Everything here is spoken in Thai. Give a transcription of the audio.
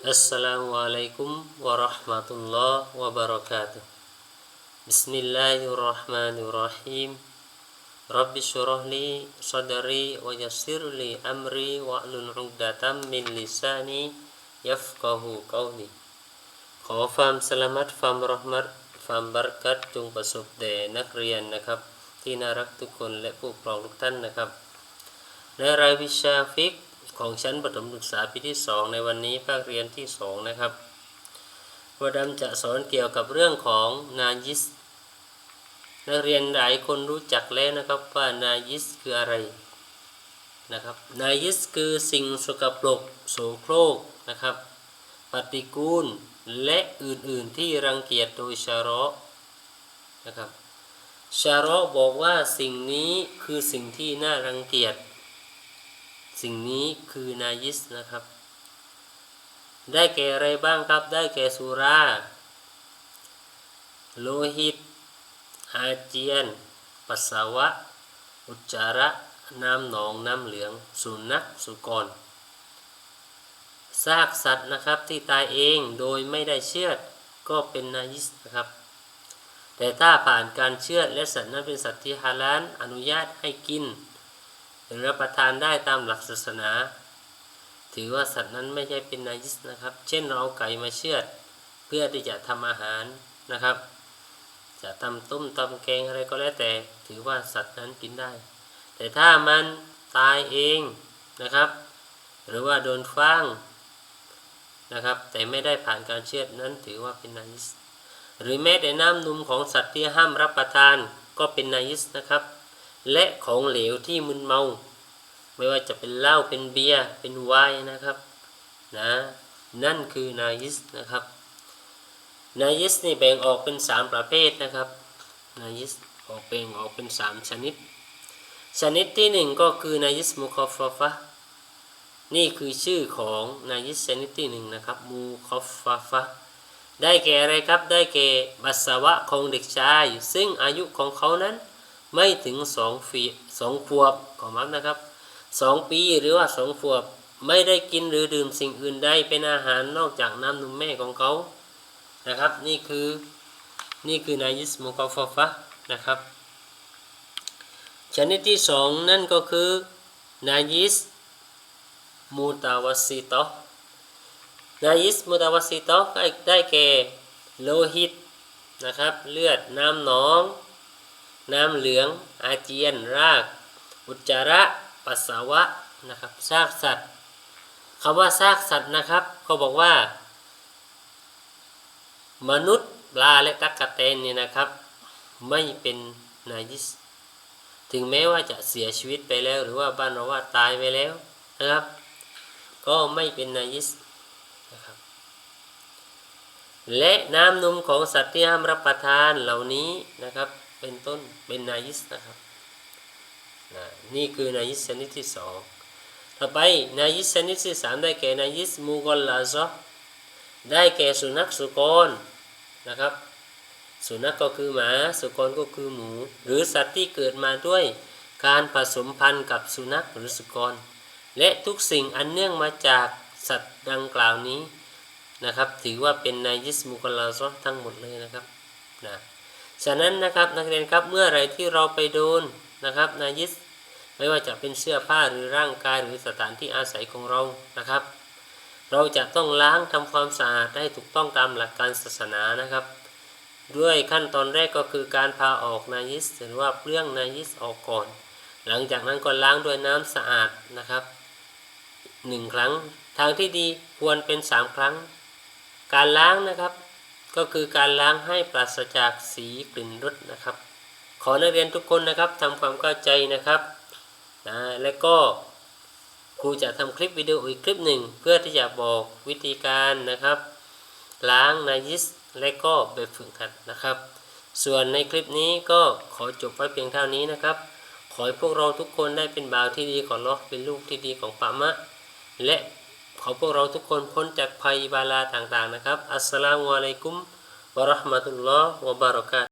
Assalamualaikum warahmatullahi wabarakatuh. Bismillahirrahmanirrahim. Rabbi syurah li sadari wa yassir li amri wa ahlul uqdatam min lisani yafqahu qawli. Khao fam selamat fam rahmat fam barkat nakab ที่น่ารักทุกคนและผู้ปกครองทุกท่านนะครับ ในรายวิชาฟิก ของชั้นประถมศึกษาปีที่ 2 ในวันนี้ภาคเรียนที่ 2 นะครับวดำจะสอนเกี่ยวกับเรื่องของนายิส นักเรียนหลายคนรู้จักแล้วนะครับว่านายิสคืออะไรนะครับนายิสคือสิ่งสกปรกโสโครกนะครับ ปฏิกูลและอื่นๆที่รังเกียจโดยชาระนะครับชาระบอกว่าสิ่งนี้คือสิ่งที่น่ารังเกียจ สิ่งนี้คือนายิสนะครับ ได้แก่อะไรบ้างครับ ได้แก่สุรา โลหิต อาเจียน ปัสสาวะ อุจจาระ น้ำหนอง น้ำเหลือง สุนัข สุกร ซากสัตว์นะครับที่ตายเองโดยไม่ได้เชือดก็เป็นนายิสนะครับ แต่ถ้าผ่านการเชือดและสัตว์นั้นเป็นสัตว์ที่ฮาลาลอนุญาตให้กิน หรือรับประทานได้ตามหลักศาสนา ถือว่าสัตว์นั้นไม่ใช่เป็นนายิสนะครับ เช่นเราเอาไก่มาเชือด เพื่อที่จะทำอาหารนะครับ จะทำต้มตำแกงอะไรก็แล้วแต่ ถือว่าสัตว์นั้นกินได้ แต่ถ้ามันตายเองนะครับ หรือว่าโดนฟางนะครับ แต่ไม่ได้ผ่านการเชือดนั้นถือว่าเป็นนายิส หรือแม้แต่น้ำนมของสัตว์ที่ห้ามรับประทานก็เป็นนายิสนะครับ และของเหลวที่มึนเมา ไม่ว่าจะเป็นเหล้าเป็นเบียร์เป็นไวน์นะครับนะนั่นคือนายิสนะครับนายิสนี่แบ่งออกเป็น 3 ประเภทนะครับนายิสออกแบ่งออกเป็น 3 ชนิด ชนิดที่ 1 ก็คือนายิสมุคอฟฟะนี่คือชื่อของนายิสชนิดที่1นะครับมูคอฟฟะได้แก่อะไรครับได้แก่บัสสาวะของเด็กชาย ซึ่งอายุของเขานั้น ไม่ถึง2ฟีสองขวบขอมักนะครับ2ปีหรือว่า2ขวบไม่ได้กินหรือดื่มสิ่งอื่นใดเป็นอาหารนอกจากน้ำนมแม่ของเขานะครับ นี่คือนี่คือนายิสมกอฟฟะนะครับ ชนิดที่สองนั่นก็คือนายิสมูตาวสิโตนายิสมูตาวสิโตได้แก่โลหิตนะครับ เลือดน้ำหนอง น้ำเหลือง อาเจียน ราก อุจจาระ ปัสสาวะนะครับซากสัตว์คำว่าซากสัตว์นะครับเขาบอกว่า มนุษย์ปลาและตั๊กแตนเนี่ยนะครับ ไม่เป็นนายิสถึงแม้ว่าจะเสียชีวิตไปแล้ว หรือว่าบ้านเราว่าตายไปแล้วนะครับ ก็ไม่เป็นนายิสนะครับ และน้ำนมของสัตว์ที่ห้ามรับประทานเหล่านี้นะครับ เป็นต้นเป็นนายิสนะครับนะนี่คือนายิสชนิดที่สองต่อไปนายิสชนิดที่สามได้แก่นายิสมูกอลลาซอได้แก่สุนัขสุกรนะครับสุนัขก็คือหมา สุกรก็คือหมู หรือสัตว์ที่เกิดมาด้วยการผสมพันธุ์กับสุนัขหรือสุกร และทุกสิ่งอันเนื่องมาจากสัตว์ดังกล่าวนี้นะครับ ถือว่าเป็นนายิสมุกลาซอทั้งหมดเลยนะครับนะ ฉะนั้นนะครับนักเรียนครับเมื่อไรที่เราไปโดนนะครับนายิสไม่ว่าจะเป็นเสื้อผ้าหรือร่างกายหรือสถานที่อาศัยของเรานะครับ เราจะต้องล้างทำความสะอาดให้ถูกต้องตามหลักการศาสนานะครับ ด้วยขั้นตอนแรกก็คือการพาออกนายิสหรือว่าเปลื้องนายิสออกก่อน หลังจากนั้นก็ล้างด้วยน้ำสะอาดนะครับหนึ่งครั้งทางที่ดีควรเป็นสามครั้ง การล้างนะครับ ก็คือการล้างให้ปราศจากสีกลิ่นรสนะครับ ขอนักเรียนทุกคนนะครับทำความเข้าใจนะครับนะและก็ครูจะทำคลิปวิดีโออีกคลิปหนึ่ง เพื่อที่จะบอกวิธีการนะครับ ล้างนายิสและก็แบบฝึกหัดนะครับ ส่วนในคลิปนี้ก็ขอจบไว้เพียงเท่านี้นะครับ ขอให้พวกเราทุกคนได้เป็นบ่าวที่ดีของลอเป็นลูกที่ดีของปามะ และ ขอพวกเราทุกคนพ้นจากภัยบาลาต่างๆนะครับ อัสสลามุอะลัยกุมวะราะห์มะตุลลอฮ์วะบารอกาต